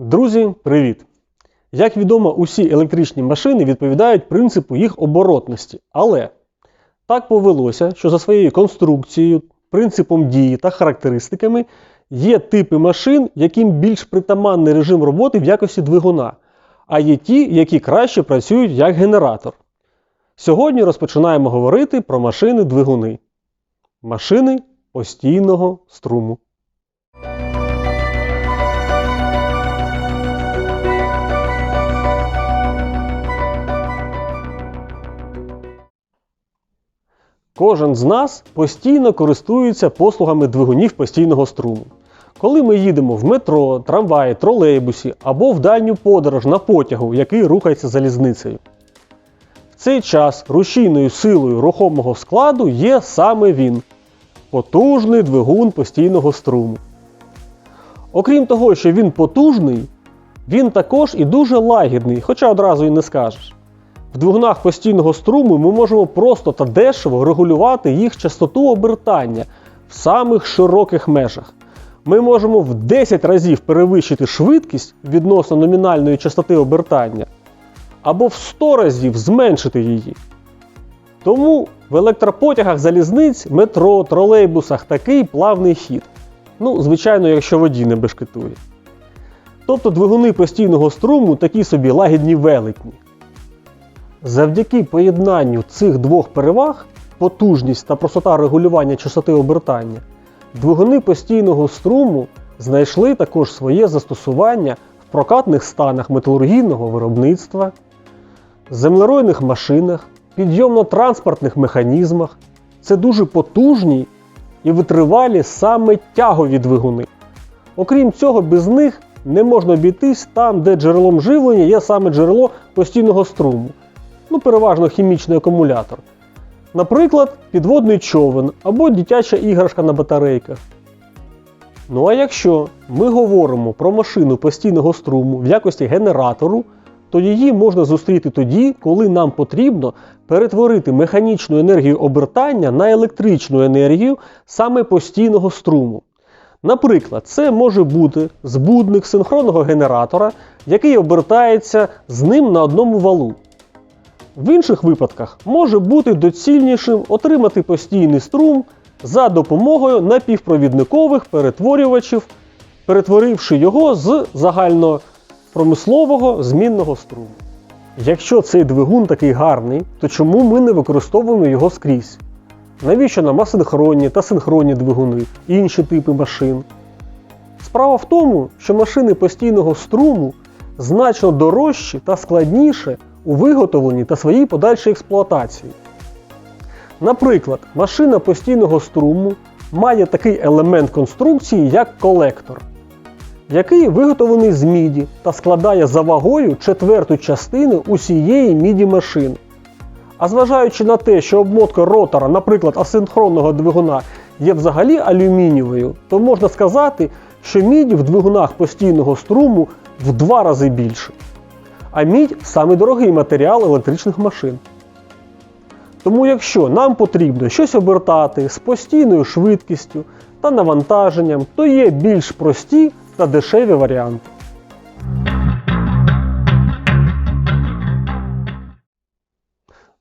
Друзі, привіт! Як відомо, усі електричні машини відповідають принципу їх оборотності. Але так повелося, що за своєю конструкцією, принципом дії та характеристиками є типи машин, яким більш притаманний режим роботи в якості двигуна, а є ті, які краще працюють як генератор. Сьогодні розпочинаємо говорити про машини-двигуни. Машини постійного струму. Кожен з нас постійно користується послугами двигунів постійного струму. Коли ми їдемо в метро, трамваї, тролейбусі або в дальню подорож на потягу, який рухається залізницею. В цей час рушійною силою рухомого складу є саме він потужний двигун постійного струму. Окрім того, що він потужний, він також і дуже лагідний, хоча одразу і не скажеш. В двигунах постійного струму ми можемо просто та дешево регулювати їх частоту обертання в самих широких межах. Ми можемо в 10 разів перевищити швидкість відносно номінальної частоти обертання, або в 100 разів зменшити її. Тому в електропотягах залізниць, метро, тролейбусах такий плавний хід. Ну, звичайно, якщо водій не бешкетує. Тобто двигуни постійного струму такі собі лагідні велетні. Завдяки поєднанню цих двох переваг потужність та простота регулювання частоти обертання, двигуни постійного струму знайшли також своє застосування в прокатних станах металургійного виробництва, землеройних машинах, підйомно-транспортних механізмах. Це дуже потужні і витривалі саме тягові двигуни. Окрім цього, без них не можна обійтись там, де джерелом живлення є саме джерело постійного струму ну переважно хімічний акумулятор. Наприклад, підводний човен або дитяча іграшка на батарейках. Ну а якщо ми говоримо про машину постійного струму в якості генератору, то її можна зустріти тоді, коли нам потрібно перетворити механічну енергію обертання на електричну енергію саме постійного струму. Наприклад, це може бути збудник синхронного генератора, який обертається з ним на одному валу. В інших випадках може бути доцільнішим отримати постійний струм за допомогою напівпровідникових перетворювачів, перетворивши його з загальнопромислового змінного струму. Якщо цей двигун такий гарний, то чому ми не використовуємо його скрізь? Навіщо нам асинхронні та синхронні двигуни, інші типи машин? Справа в тому, що машини постійного струму значно дорожчі та складніші у виготовленні та своїй подальшій експлуатації. Наприклад, машина постійного струму має такий елемент конструкції, як колектор, який виготовлений з міді та складає за вагою четверту частину усієї міді машини. А зважаючи на те, що обмотка ротора, наприклад, асинхронного двигуна, є взагалі алюмінієвою, то можна сказати, що міді в двигунах постійного струму в два рази більше а мідь самий дорогий матеріал електричних машин. Тому якщо нам потрібно щось обертати з постійною швидкістю та навантаженням, то є більш прості та дешеві варіанти.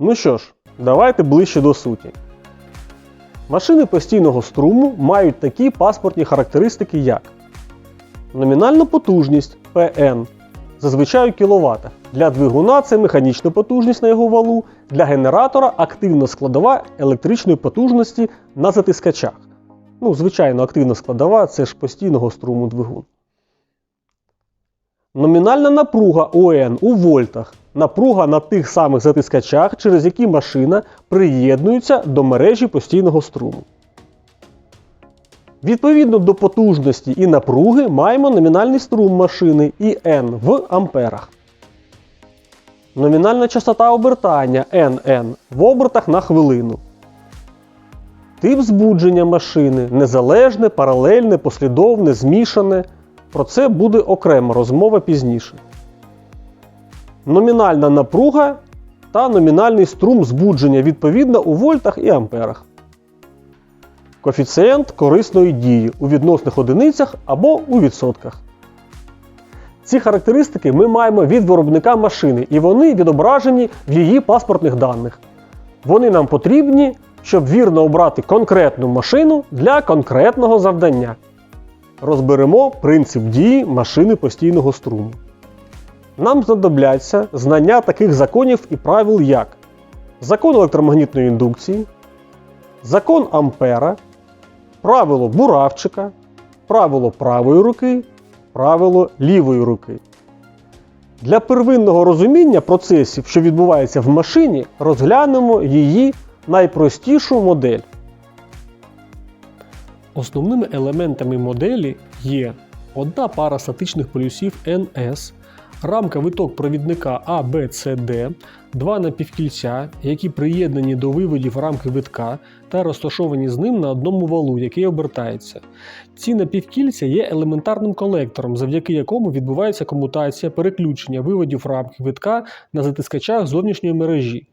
Ну що ж, давайте ближче до суті. Машини постійного струму мають такі паспортні характеристики, як номінальна потужність PN зазвичай у кіловатах. Для двигуна це механічна потужність на його валу, для генератора активна складова електричної потужності на затискачах. Ну, звичайно, активна складова це ж постійного струму двигун. Номінальна напруга ОН у вольтах. Напруга на тих самих затискачах, через які машина приєднується до мережі постійного струму. Відповідно до потужності і напруги маємо номінальний струм машини ІН в амперах. Номінальна частота обертання NN в обертах на хвилину. Тип збудження машини незалежне, паралельне, послідовне, змішане. Про це буде окрема розмова пізніше. Номінальна напруга та номінальний струм збудження відповідно у вольтах і амперах коефіцієнт корисної дії у відносних одиницях або у відсотках. Ці характеристики ми маємо від виробника машини, і вони відображені в її паспортних даних. Вони нам потрібні, щоб вірно обрати конкретну машину для конкретного завдання. Розберемо принцип дії машини постійного струму. Нам знадобляться знання таких законів і правил, як закон електромагнітної індукції, закон Ампера, правило буравчика, правило правої руки, правило лівої руки. Для первинного розуміння процесів, що відбуваються в машині, розглянемо її найпростішу модель. Основними елементами моделі є одна пара статичних полюсів NS, рамка виток провідника A, B, C, D, два напівкільця, які приєднані до виводів рамки витка та розташовані з ним на одному валу, який обертається. Ці напівкільця є елементарним колектором, завдяки якому відбувається комутація переключення виводів рамки витка на затискачах зовнішньої мережі.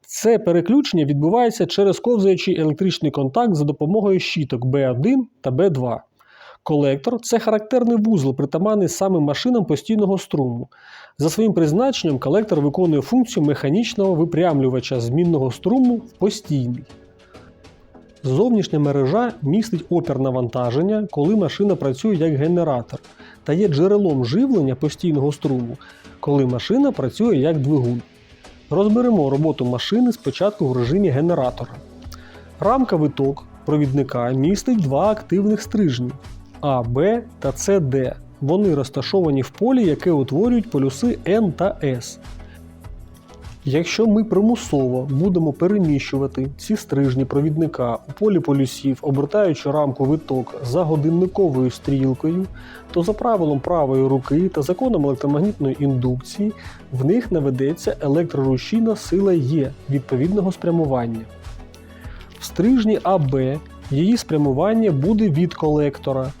Це переключення відбувається через ковзаючий електричний контакт за допомогою щіток B1 та B2. Колектор це характерний вузол, притаманний саме машинам постійного струму. За своїм призначенням, колектор виконує функцію механічного випрямлювача змінного струму в постійний. Зовнішня мережа містить опір навантаження, коли машина працює як генератор, та є джерелом живлення постійного струму, коли машина працює як двигун. Розберемо роботу машини спочатку в режимі генератора. Рамка виток провідника містить два активних стрижні А, Б та С, Д. Вони розташовані в полі, яке утворюють полюси N та S. Якщо ми примусово будемо переміщувати ці стрижні провідника у полі полюсів, обертаючи рамку виток за годинниковою стрілкою, то за правилом правої руки та законом електромагнітної індукції в них наведеться електрорушійна сила Е відповідного спрямування. В стрижні АБ її спрямування буде від колектора,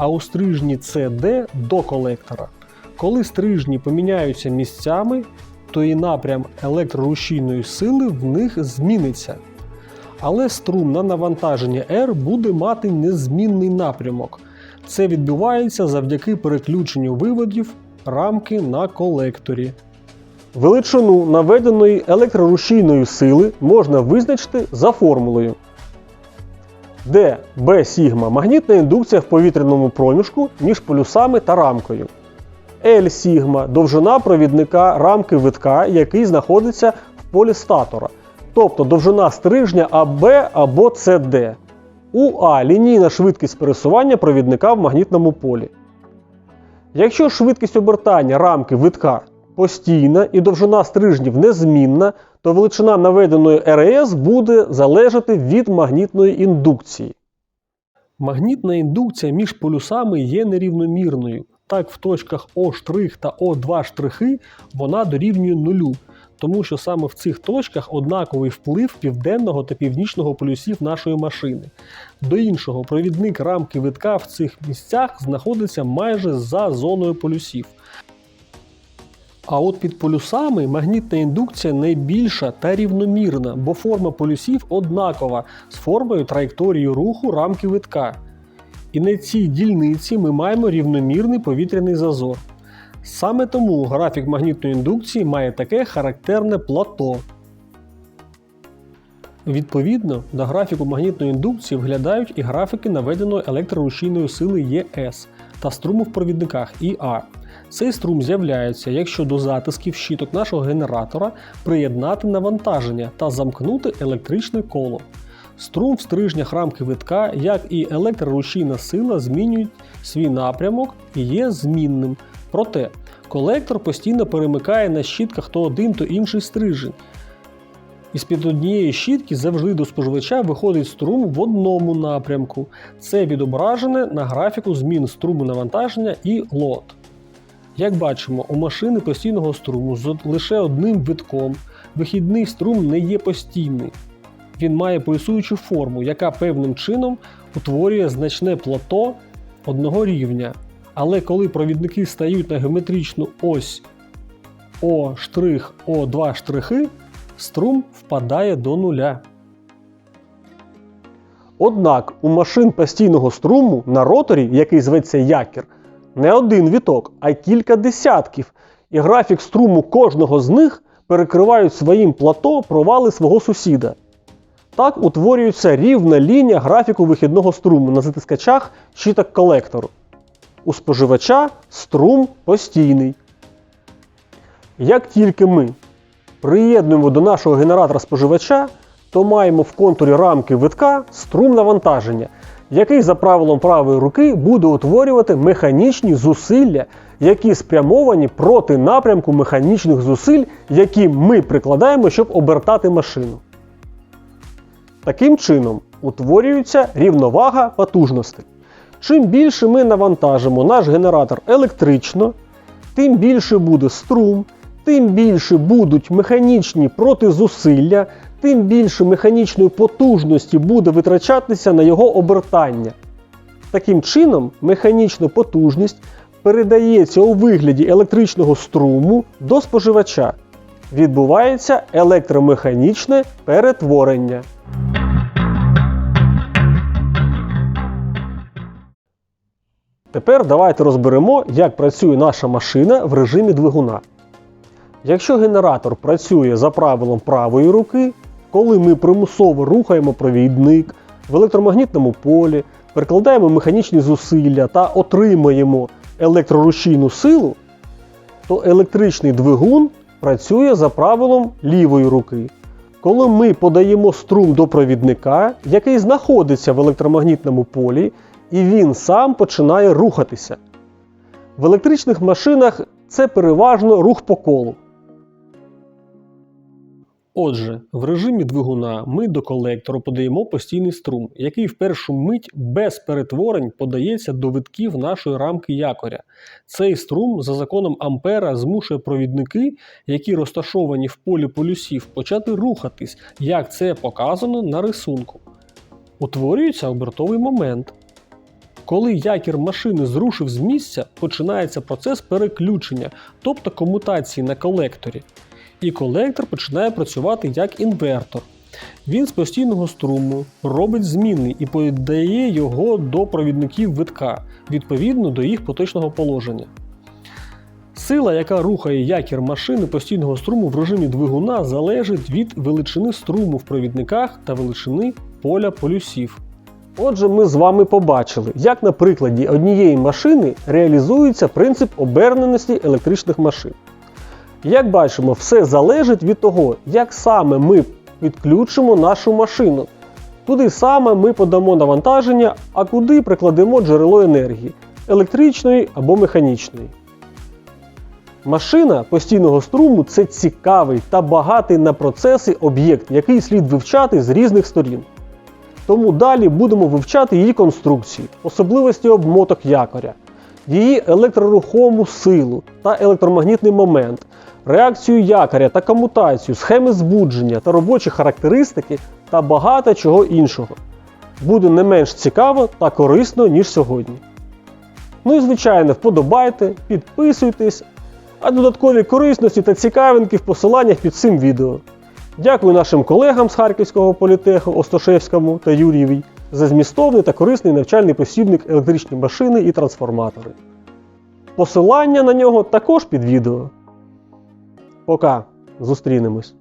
а у стрижні CD до колектора. Коли стрижні поміняються місцями, то і напрям електрорушійної сили в них зміниться. Але струм на навантаження R буде мати незмінний напрямок. Це відбувається завдяки переключенню виводів рамки на колекторі. Величину наведеної електрорушійної сили можна визначити за формулою. Де Б сігма магнітна індукція в повітряному проміжку між полюсами та рамкою. L сігма довжина провідника рамки витка, який знаходиться в полі статора, тобто довжина стрижня АБ або CD. У А лінійна швидкість пересування провідника в магнітному полі. Якщо швидкість обертання рамки витка постійна і довжина стрижнів незмінна, то величина наведеної РС буде залежати від магнітної індукції. Магнітна індукція між полюсами є нерівномірною. Так, в точках О' та О2 штрихи вона дорівнює нулю, тому що саме в цих точках однаковий вплив південного та північного полюсів нашої машини. До іншого, провідник рамки витка в цих місцях знаходиться майже за зоною полюсів. А от під полюсами магнітна індукція найбільша та рівномірна, бо форма полюсів однакова з формою траєкторії руху рамки витка. І на цій дільниці ми маємо рівномірний повітряний зазор. Саме тому графік магнітної індукції має таке характерне плато. Відповідно, до графіку магнітної індукції вглядають і графіки наведеної електрорушійної сили ЕС та струму в провідниках ІА. Цей струм з'являється, якщо до затисків щиток нашого генератора приєднати навантаження та замкнути електричне коло. Струм в стрижнях рамки витка, як і електрорушійна сила, змінюють свій напрямок і є змінним. Проте колектор постійно перемикає на щітках то один, то інший стрижень. І з-під однієї щітки завжди до споживача виходить струм в одному напрямку. Це відображене на графіку змін струму навантаження і лот. Як бачимо, у машини постійного струму з лише одним витком вихідний струм не є постійний. Він має пульсуючу форму, яка певним чином утворює значне плато одного рівня. Але коли провідники стають на геометричну ось О' О2 штрихи, струм впадає до нуля. Однак у машин постійного струму на роторі, який зветься якір, не один віток, а кілька десятків, і графік струму кожного з них перекривають своїм плато провали свого сусіда. Так утворюється рівна лінія графіку вихідного струму на затискачах щиток колектору. У споживача струм постійний. Як тільки ми приєднуємо до нашого генератора споживача, то маємо в контурі рамки витка струм навантаження, який за правилом правої руки буде утворювати механічні зусилля, які спрямовані проти напрямку механічних зусиль, які ми прикладаємо, щоб обертати машину. Таким чином утворюється рівновага потужностей. Чим більше ми навантажимо наш генератор електрично, тим більше буде струм, тим більше будуть механічні протизусилля, тим більше механічної потужності буде витрачатися на його обертання. Таким чином, механічна потужність передається у вигляді електричного струму до споживача. Відбувається електромеханічне перетворення. Тепер давайте розберемо, як працює наша машина в режимі двигуна. Якщо генератор працює за правилом правої руки, коли ми примусово рухаємо провідник в електромагнітному полі, перекладаємо механічні зусилля та отримуємо електрорушійну силу, то електричний двигун працює за правилом лівої руки. Коли ми подаємо струм до провідника, який знаходиться в електромагнітному полі, і він сам починає рухатися. В електричних машинах це переважно рух по колу. Отже, в режимі двигуна ми до колектору подаємо постійний струм, який в першу мить без перетворень подається до витків нашої рамки якоря. Цей струм за законом Ампера змушує провідники, які розташовані в полі полюсів, почати рухатись, як це показано на рисунку. Утворюється обертовий момент. Коли якір машини зрушив з місця, починається процес переключення, тобто комутації на колекторі. І колектор починає працювати як інвертор. Він з постійного струму робить зміни і подає його до провідників витка відповідно до їх поточного положення. Сила, яка рухає якір машини постійного струму в режимі двигуна, залежить від величини струму в провідниках та величини поля полюсів. Отже, ми з вами побачили, як на прикладі однієї машини реалізується принцип оберненості електричних машин. Як бачимо, все залежить від того, як саме ми підключимо нашу машину, куди саме ми подамо навантаження, а куди прикладемо джерело енергії електричної або механічної. Машина постійного струму це цікавий та багатий на процеси об'єкт, який слід вивчати з різних сторін. Тому далі будемо вивчати її конструкцію, особливості обмоток якоря, її електрорухому силу та електромагнітний момент, реакцію якоря та комутацію, схеми збудження та робочі характеристики та багато чого іншого. Буде не менш цікаво та корисно, ніж сьогодні. Ну і звичайно, вподобайте, підписуйтесь, а додаткові корисності та цікавинки в посиланнях під цим відео. Дякую нашим колегам з Харківського політеху Осташевському та Юрієвій за змістовний та корисний навчальний посібник електричні машини і трансформатори. Посилання на нього також під відео. Пока. Зустрінемось.